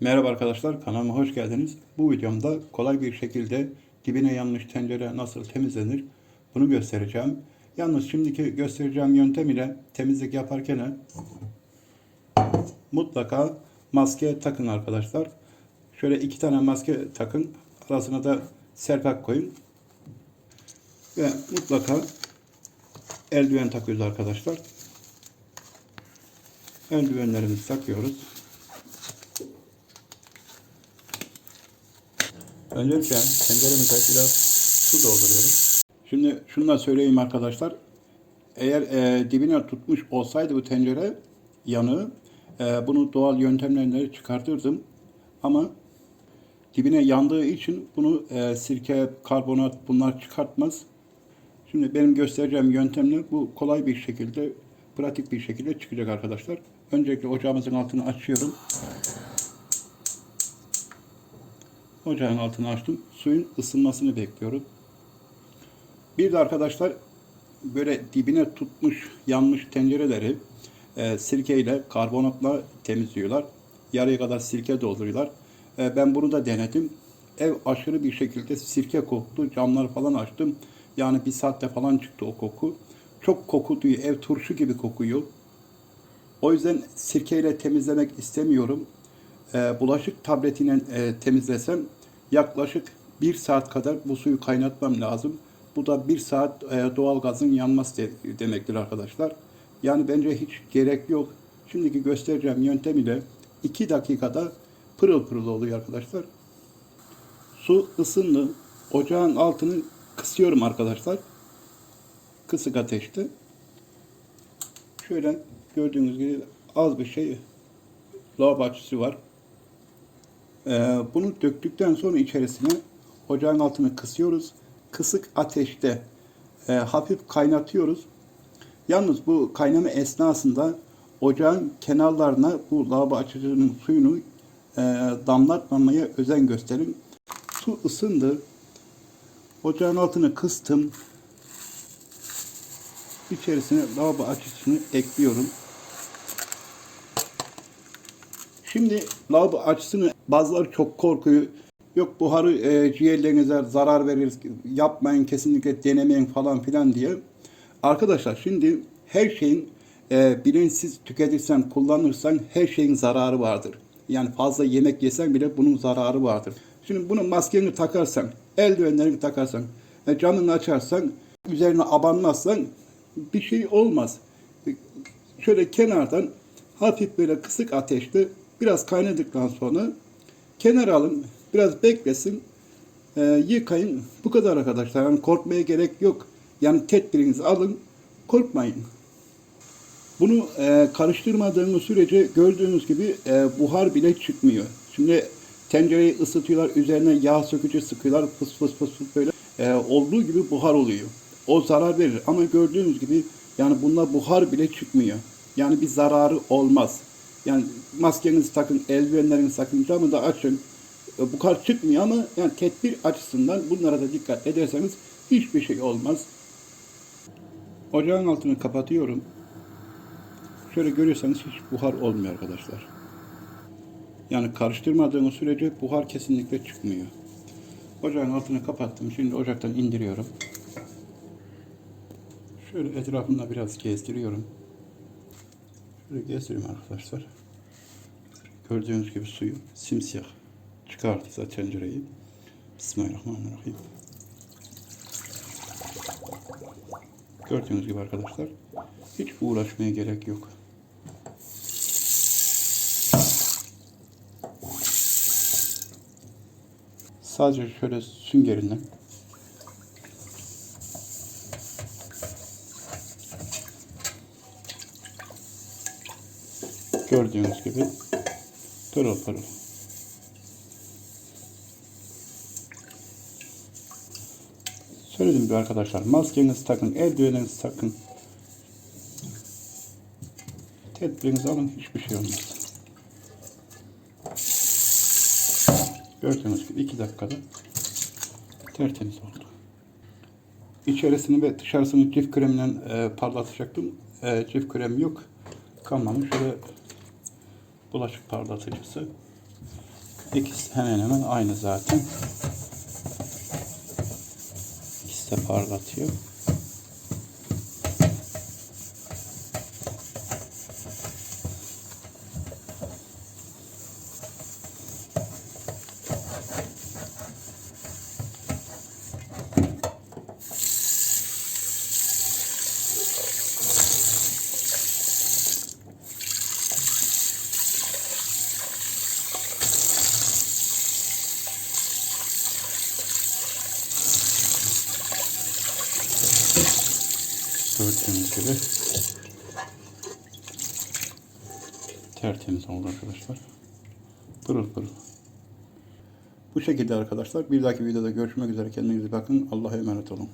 Merhaba arkadaşlar, kanalıma hoş geldiniz. Bu videomda kolay bir şekilde dibine yanmış tencere nasıl temizlenir bunu göstereceğim. Yalnız şimdiki göstereceğim yöntem ile temizlik yaparken mutlaka maske takın arkadaşlar. Şöyle iki tane maske takın, arasına da serpak koyun. Ve mutlaka eldiven takıyoruz arkadaşlar. Eldivenlerimizi takıyoruz. Öncelikle tenceremize biraz su dolduruyoruz. Şimdi şunu da söyleyeyim arkadaşlar. Eğer e, dibine tutmuş olsaydı bu tencere yanığı e, bunu doğal yöntemlerle çıkartırdım. Ama dibine yandığı için bunu e, sirke, karbonat bunlar çıkartmaz. Şimdi benim göstereceğim yöntemle bu kolay bir şekilde, pratik bir şekilde çıkacak arkadaşlar. Öncelikle ocağımızın altını açıyorum. Ocağın altını açtım. Suyun ısınmasını bekliyorum. Bir de arkadaşlar böyle dibine tutmuş yanmış tencereleri e, sirkeyle karbonatla temizliyorlar. Yarıya kadar sirke dolduruyorlar. E, ben bunu da denedim. Ev aşırı bir şekilde sirke koktu. Camları falan açtım. Yani bir saatte falan çıktı o koku. Çok koku. Ev turşu gibi kokuyor. O yüzden sirkeyle temizlemek istemiyorum. E, bulaşık tabletiyle e, temizlesem yaklaşık bir saat kadar bu suyu kaynatmam lazım. Bu da bir saat e, doğal gazın yanması de, demektir arkadaşlar. Yani bence hiç gerek yok. Şimdiki göstereceğim yöntem ile 2 dakikada pırıl pırıl oluyor arkadaşlar. Su ısındı. Ocağın altını kısıyorum arkadaşlar. Kısık ateşte. Şöyle gördüğünüz gibi az bir şey lavabo açısı var. Ee, bunu döktükten sonra içerisine ocağın altını kısıyoruz. Kısık ateşte e, hafif kaynatıyoruz. Yalnız bu kaynama esnasında ocağın kenarlarına bu lavabo açıcının suyunu e, damlatmamaya özen gösterin. Su ısındı. Ocağın altını kıstım. İçerisine lavabo açıcısını ekliyorum. Şimdi lavabo açısını bazıları çok korkuyor. Yok buharı e, ciğerlerinize zarar verir, yapmayın kesinlikle denemeyin falan filan diye. Arkadaşlar şimdi her şeyin e, bilinçsiz tüketirsen, kullanırsan her şeyin zararı vardır. Yani fazla yemek yesen bile bunun zararı vardır. Şimdi bunu maskeni takarsan, eldivenlerini takarsan, e, camını açarsan, üzerine abanmazsan bir şey olmaz. E, Şöyle kenardan hafif böyle kısık ateşte biraz kaynadıktan sonra kenara alın, biraz beklesin, e, yıkayın. Bu kadar arkadaşlar. Yani korkmaya gerek yok. Yani tedbirinizi alın, korkmayın. Bunu e, karıştırmadığınız sürece gördüğünüz gibi e, buhar bile çıkmıyor. Şimdi tencereyi ısıtıyorlar, üzerine yağ sökücü sıkıyorlar, fıs fıs fıs fıs böyle e, olduğu gibi buhar oluyor. O zarar verir ama gördüğünüz gibi yani bunda buhar bile çıkmıyor. Yani bir zararı olmaz. Yani maskenizi takın, eldivenlerinizi takın, camı da açın. E, buhar çıkmıyor ama yani tedbir açısından bunlara da dikkat ederseniz hiçbir şey olmaz. Ocağın altını kapatıyorum. Şöyle görüyorsanız hiç buhar olmuyor arkadaşlar. Yani karıştırmadığınız sürece buhar kesinlikle çıkmıyor. Ocağın altını kapattım. Şimdi ocaktan indiriyorum. Şöyle etrafında biraz gezdiriyorum. Şöyle gezdireyim arkadaşlar. Gördüğünüz gibi suyu simsiyah çıkarttı zaten tencereyi. Bismillahirrahmanirrahim. Gördüğünüz gibi arkadaşlar hiç uğraşmaya gerek yok. Sadece şöyle süngerinden gördüğünüz gibi pırıl pırıl. Söyledim gibi arkadaşlar maskenizi takın, eldiveninizi takın. Tedbirinizi alın hiçbir şey olmaz. Gördüğünüz gibi 2 dakikada tertemiz oldu. İçerisini ve dışarısını cif kreminden e, parlatacaktım. E, cif krem yok. Kalmamış. Şöyle bulaşık parlatıcısı. İkisi hemen hemen aynı zaten. İkisi de parlatıyor. Gördüğünüz gibi tertemiz oldu arkadaşlar. Pırıl pırıl. Bu şekilde arkadaşlar. Bir dahaki videoda görüşmek üzere. Kendinize bakın. Allah'a emanet olun.